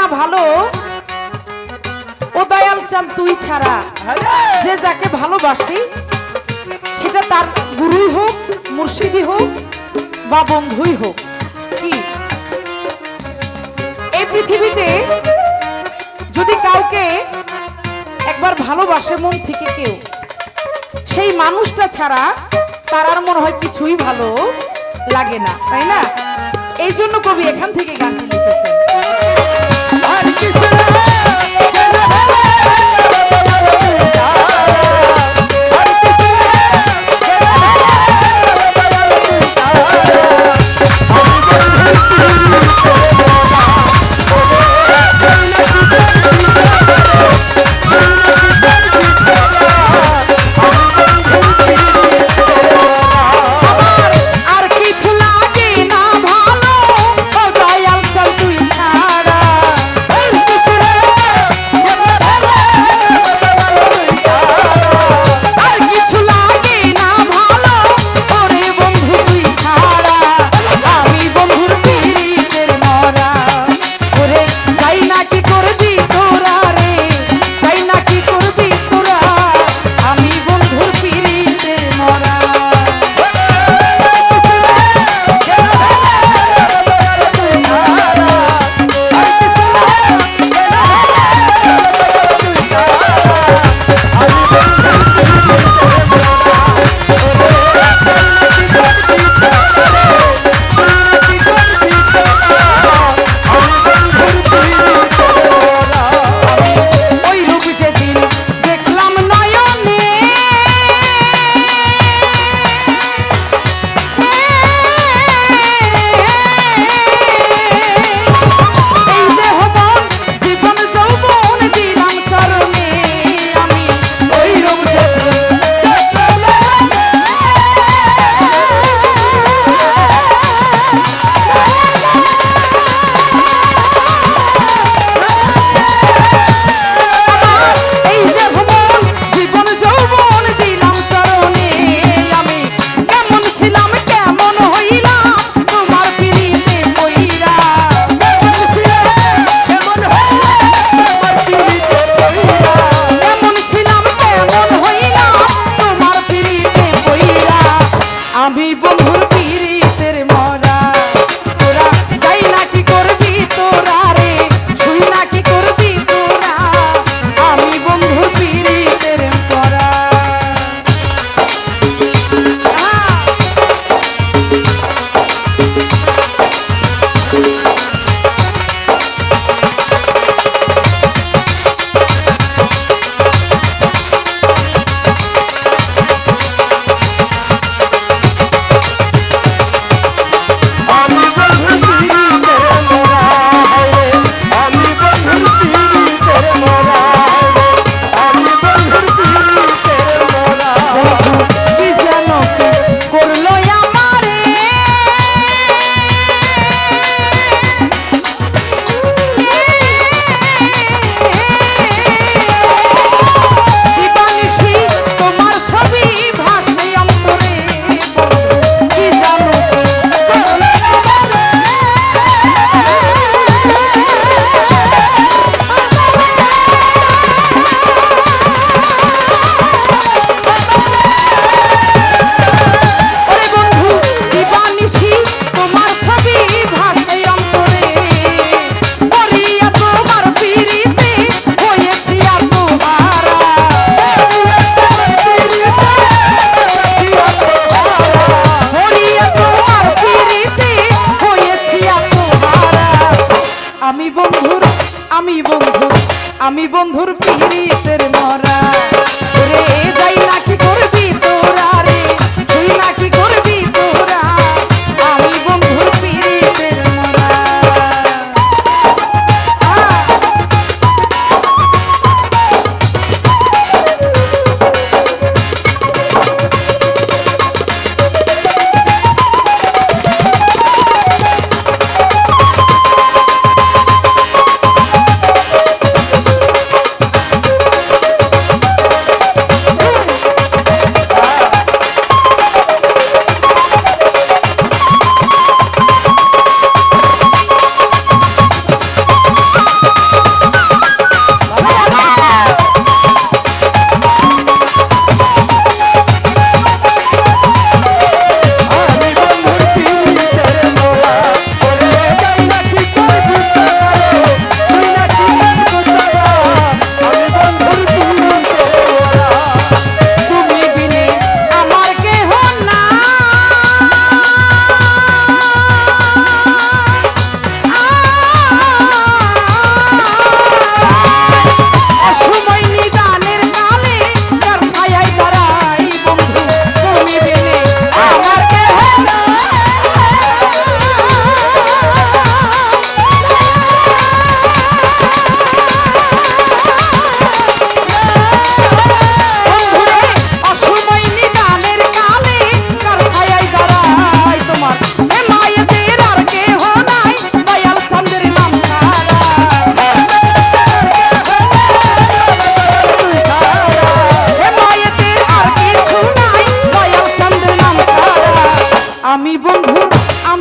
না ভালো ও দয়াল চান তুই ছাড়া। যে যাকে ভালোবাসি সেটা তার গুরুই হোক মুর্শিদি হোক বা বন্ধুই হোক। কি? এই পৃথিবীতে যদি কাউকে একবার ভালোবাসে মন থেকে কেউ সেই মানুষটা ছাড়া তার আর মনে হয় কিছুই ভালো লাগে না তাই না? এই জন্য কবি এখান থেকে গানটি লিখেছেন। আর কিছু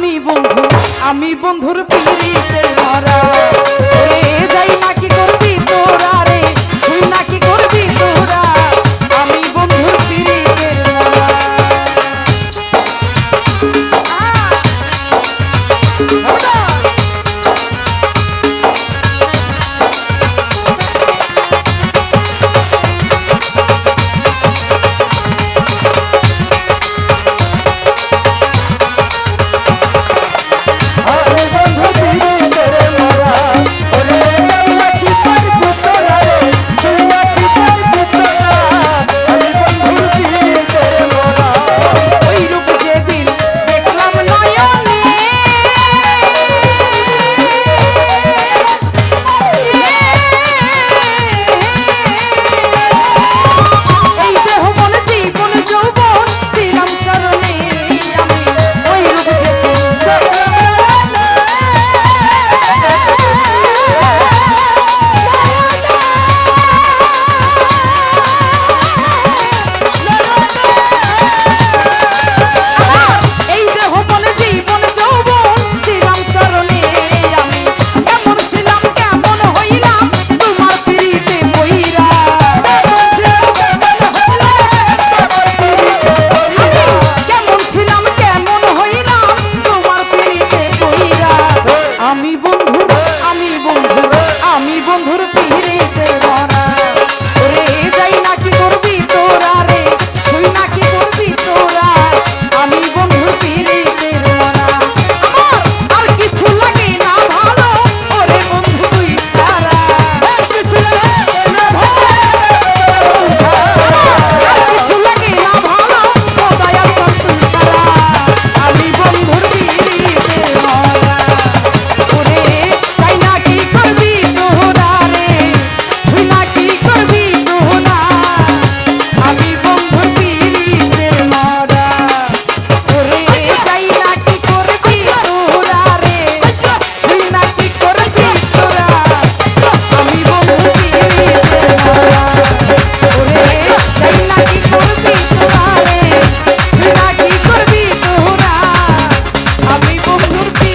আমি বন্ধু আমি বন্ধুর পিড়িতে ধরা Oh,